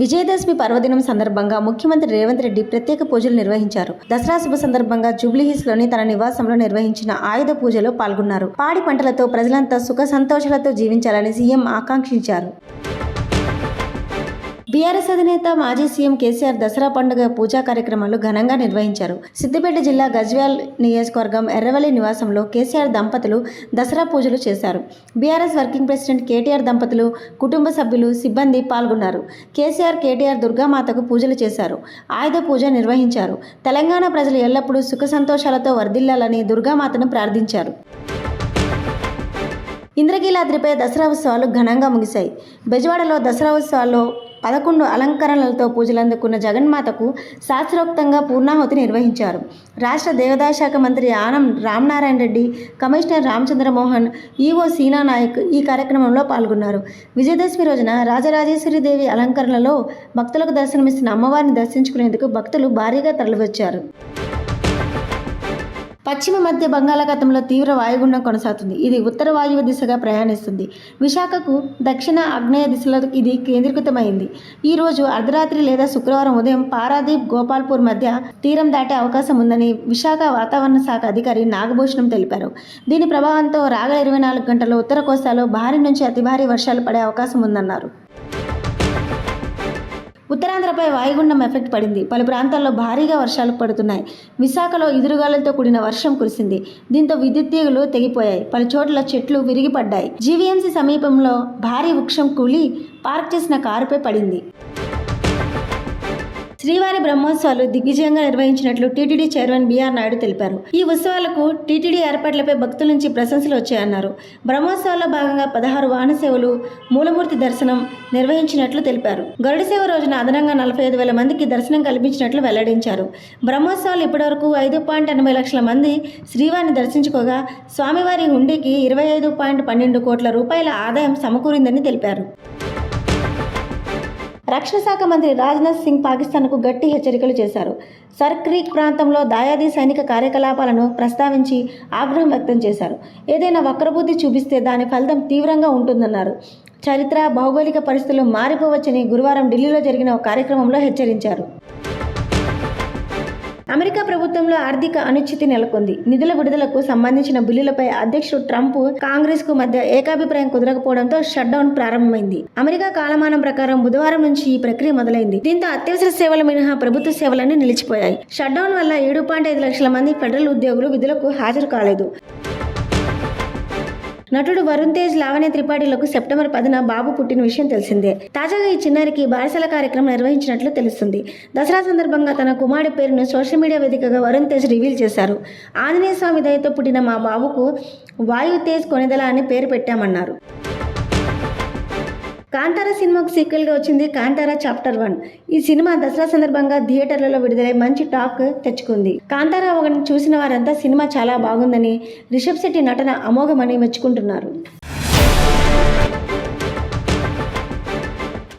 విజయదశమి పర్వదినం సందర్భంగా ముఖ్యమంత్రి రేవంత్ రెడ్డి ప్రత్యేక పూజలు నిర్వహించారు. దసరా శుభ సందర్భంగా జూబ్లీహిల్స్లోని తన నివాసంలో నిర్వహించిన ఆయుధ పూజలో పాల్గొన్నారు. పాడి పంటలతో ప్రజలంతా సుఖ సంతోషాలతో జీవించాలని సీఎం ఆకాంక్షించారు. బీఆర్ఎస్ అధినేత మాజీ సీఎం కేసీఆర్ దసరా పండుగ పూజా కార్యక్రమాలు ఘనంగా నిర్వహించారు. సిద్దిపేట జిల్లా గజ్వేల్ నియోజకవర్గం ఎర్రవల్లి నివాసంలో కేసీఆర్ దంపతులు దసరా పూజలు చేశారు. బీఆర్ఎస్ వర్కింగ్ ప్రెసిడెంట్ కేటీఆర్ దంపతులు కుటుంబ సభ్యులు సిబ్బంది పాల్గొన్నారు. కేసీఆర్ కేటీఆర్ దుర్గామాతకు పూజలు చేశారు. ఆయుధ పూజ నిర్వహించారు. తెలంగాణ ప్రజలు ఎల్లప్పుడూ సుఖ సంతోషాలతో వర్ధిల్లాలని దుర్గామాతను ప్రార్థించారు. ఇంద్రకీలాద్రిపై దసరా ఉత్సవాలు ఘనంగా ముగిశాయి. బెజవాడలో దసరా ఉత్సవాల్లో పదకొండు అలంకరణలతో పూజలు అందుకున్న జగన్మాతకు శాస్త్రోక్తంగా పూర్ణాహుతి నిర్వహించారు. రాష్ట్ర దేవాదాయ శాఖ మంత్రి ఆనం రామనారాయణ రెడ్డి కమిషనర్ రామచంద్రమోహన్ ఈవో సీనా నాయక్ ఈ కార్యక్రమంలో పాల్గొన్నారు. విజయదశమి రోజున రాజరాజేశ్వరి దేవి అలంకరణలో భక్తులకు దర్శనమిస్తున్న అమ్మవారిని దర్శించుకునేందుకు భక్తులు భారీగా తరలివచ్చారు. పశ్చిమ మధ్య బంగాళాఖాతంలో తీవ్ర వాయుగుండం కొనసాగుతుంది. ఇది ఉత్తర వాయువ్య దిశగా ప్రయాణిస్తుంది. విశాఖకు దక్షిణ ఆగ్నేయ దిశలో ఇది కేంద్రీకృతమైంది. ఈ రోజు అర్ధరాత్రి లేదా శుక్రవారం ఉదయం పారాదీప్ గోపాల్పూర్ మధ్య తీరం దాటే అవకాశం ఉందని విశాఖ వాతావరణ శాఖ అధికారి నాగభూషణం తెలిపారు. దీని ప్రభావంతో రాగల ఇరవై నాలుగు గంటల్లో ఉత్తర కోస్తాలో భారీ నుంచి అతి భారీ వర్షాలు పడే అవకాశం ఉందన్నారు. ఉత్తరాంధ్రపై వాయుగుండం ఎఫెక్ట్ పడింది. పలు ప్రాంతాల్లో భారీగా వర్షాలు పడుతున్నాయి. విశాఖలో ఎదురుగాలులతో కూడిన వర్షం కురిసింది. దీంతో విద్యుత్ తీగలు తెగిపోయాయి. పలు చోట్ల చెట్లు విరిగిపడ్డాయి. జీవీఎంసీ సమీపంలో భారీ వృక్షం కూలి పార్క్ చేసిన కారుపై పడింది. శ్రీవారి బ్రహ్మోత్సవాలు దిగ్విజయంగా నిర్వహించినట్లు టీటీడీ చైర్మన్ బీఆర్ నాయుడు తెలిపారు. ఈ ఉత్సవాలకు టీటీడీ ఏర్పాట్లపై భక్తుల నుంచి ప్రశంసలు వచ్చాయన్నారు. బ్రహ్మోత్సవాల్లో భాగంగా పదహారు వాహన సేవలు మూలమూర్తి దర్శనం నిర్వహించినట్లు తెలిపారు. గరుడ సేవ రోజున అదనంగా నలభై ఐదు వేల మందికి దర్శనం కల్పించినట్లు వెల్లడించారు. బ్రహ్మోత్సవాలు ఇప్పటివరకు ఐదు పాయింట్ ఎనభై లక్షల మంది శ్రీవారిని దర్శించుకోగా స్వామివారి హుండీకి ఇరవై ఐదు పాయింట్ పన్నెండు కోట్ల రూపాయల ఆదాయం సమకూరిందని తెలిపారు. రక్షణ శాఖ మంత్రి రాజ్నాథ్ సింగ్ పాకిస్తాన్కు గట్టి హెచ్చరికలు చేశారు. సర్ క్రీక్ ప్రాంతంలో దాయాది సైనిక కార్యకలాపాలను ప్రస్తావించి ఆగ్రహం వ్యక్తం చేశారు. ఏదైనా వక్రబుద్ధి చూపిస్తే దాని ఫలితం తీవ్రంగా ఉంటుందన్నారు. చరిత్ర భౌగోళిక పరిస్థితులు మారిపోవచ్చని గురువారం ఢిల్లీలో జరిగిన ఒక కార్యక్రమంలో హెచ్చరించారు. అమెరికా ప్రభుత్వంలో ఆర్థిక అనిశ్చితి నెలకొంది. నిధుల విడుదలకు సంబంధించిన బిల్లులపై అధ్యక్షుడు ట్రంప్ కాంగ్రెస్కు మధ్య ఏకాభిప్రాయం కుదరకపోవడంతో షట్ డౌన్ ప్రారంభమైంది. అమెరికా కాలమానం ప్రకారం బుధవారం నుంచి ఈ ప్రక్రియ మొదలైంది. దీంతో అత్యవసర సేవల మినహా ప్రభుత్వ సేవలన్నీ నిలిచిపోయాయి. షట్ డౌన్ వల్ల ఏడు పాయింట్ ఐదు లక్షల మంది ఫెడరల్ ఉద్యోగులు విధులకు హాజరు కాలేదు. నటుడు వరుణ్ తేజ్ లావణ్య త్రిపాఠిలకు సెప్టెంబర్ పదిన బాబు పుట్టిన విషయం తెలిసిందే. తాజాగా ఈ చిన్నారికి బారసాల కార్యక్రమం నిర్వహించినట్లు తెలుస్తుంది. దసరా సందర్భంగా తన కుమారుడి పేరును సోషల్ మీడియా వేదికగా వరుణ్ తేజ్ రివీల్ చేశారు. ఆంజనేయ స్వామి దయతో పుట్టిన మా బాబుకు వాయు తేజ్ కొనిదల అని పేరు పెట్టామన్నారు. కాంతారా సినిమాకు సీక్వెల్గా వచ్చింది కాంతారా చాప్టర్ వన్ ఈ సినిమా దసరా సందర్భంగా థియేటర్లలో విడుదలై మంచి టాక్ తెచ్చుకుంది. కాంతారా ఒకటి చూసిన వారంతా సినిమా చాలా బాగుందని రిషబ్ శెట్టి నటన అమోఘమని మెచ్చుకుంటున్నారు.